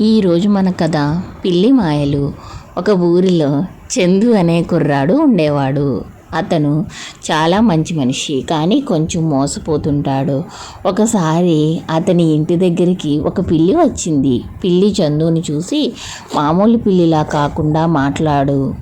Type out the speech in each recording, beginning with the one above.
ఈరోజు మన కథ పిల్లి మాయలు. ఒక ఊరిలో చందు అనే కుర్రాడు ఉండేవాడు. అతను చాలా మంచి మనిషి కానీ కొంచెం మోసపోతుంటాడు. ఒకసారి అతని ఇంటి దగ్గరికి ఒక పిల్లి వచ్చింది. పిల్లి చందుని చూసి మామూలు పిల్లిలా కాకుండా మాట్లాడు.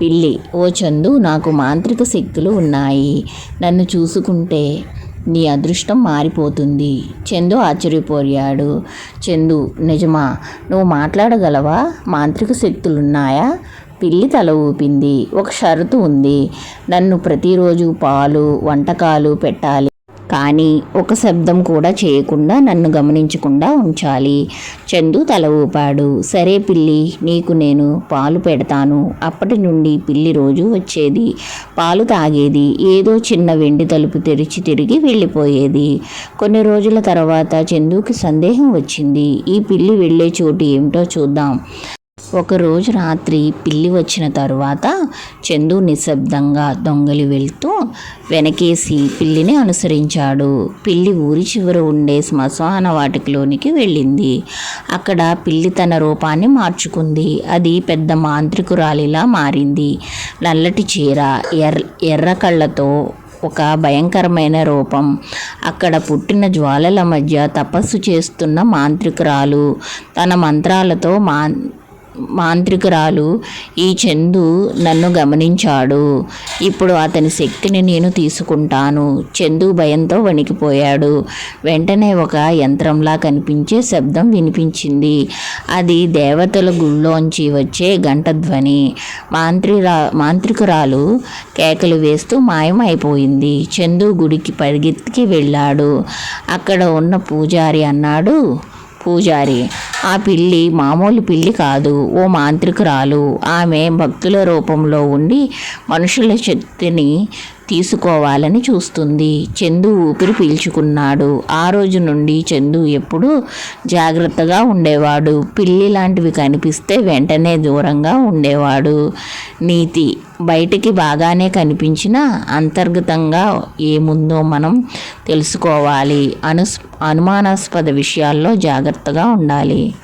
పిల్లి ఓ చందు నాకు మాంత్రిక శక్తులు ఉన్నాయి. నన్ను చూసుకుంటే నీ అదృష్టం మారిపోతుంది. చందు ఆశ్చర్యపోయాడు. చందు నిజమా? నువ్వు మాట్లాడగలవా? మాంత్రిక శక్తులున్నాయా? పిల్లి తల ఊపింది. ఒక షరతు ఉంది. నన్ను ప్రతిరోజు పాలు వంటకాలు పెట్టాలి. కానీ ఒక శబ్దం కూడా చేయకుండా నన్ను గమనించకుండా ఉంచాలి. చందు తల ఊపాడు. సరే పిల్లి నీకు నేను పాలు పెడతాను. అప్పటి నుండి పిల్లి రోజు వచ్చేది. పాలు తాగేది. ఏదో చిన్న వెండి తలుపు తెరిచి తిరిగి వెళ్ళిపోయేది. కొన్ని రోజుల తర్వాత చందుకి సందేహం వచ్చింది. ఈ పిల్లి వెళ్ళే చోటు ఏమిటో చూద్దాం. ఒకరోజు రాత్రి పిల్లి వచ్చిన తరువాత చందు నిశ్శబ్దంగా దొంగలి వెళ్తూ వెనకేసి పిల్లిని అనుసరించాడు. పిల్లి ఊరి చివర ఉండే శ్మశాన వాటికలోనికి వెళ్ళింది. అక్కడ పిల్లి తన రూపాన్ని మార్చుకుంది. అది పెద్ద మాంత్రికురాలిలా మారింది. నల్లటి చీర ఎర్ర ఎర్ర కళ్ళతో ఒక భయంకరమైన రూపం. అక్కడ పుట్టిన జ్వాలల మధ్య తపస్సు చేస్తున్న మాంత్రికురాలు తన మంత్రాలతో మా మాంత్రికురాలు ఈ చందు నన్ను గమనించాడు. ఇప్పుడు అతని శక్తిని నేను తీసుకుంటాను. చందు భయంతో వణికిపోయాడు. వెంటనే ఒక యంత్రంలా కనిపించే శబ్దం వినిపించింది. అది దేవతల గుళ్ళోంచి వచ్చే గంట ధ్వని. మాంత్రిరా మాంత్రికురాలు కేకలు వేస్తూ మాయమైపోయింది. చందు గుడికి పరిగెత్తికి వెళ్ళాడు. అక్కడ ఉన్న పూజారి అన్నాడు పూజారి ఆ పిల్లి మామూలు పిల్లి కాదు ఓ మాంత్రికురాలు. ఆమె భక్తుల రూపంలో ఉండి మనుషుల శక్తిని తీసుకోవాలని చూస్తుంది. చందు ఊపిరి పీల్చుకున్నాడు. ఆ రోజు నుండి చందు ఎప్పుడూ జాగ్రత్తగా ఉండేవాడు. పిల్లి లాంటివి కనిపిస్తే వెంటనే దూరంగా ఉండేవాడు. నీతి బయటికి బాగానే కనిపించినా అంతర్గతంగా ఏముందో మనం తెలుసుకోవాలి. అను అనుమానాస్పద విషయాల్లో జాగ్రత్తగా ఉండాలి.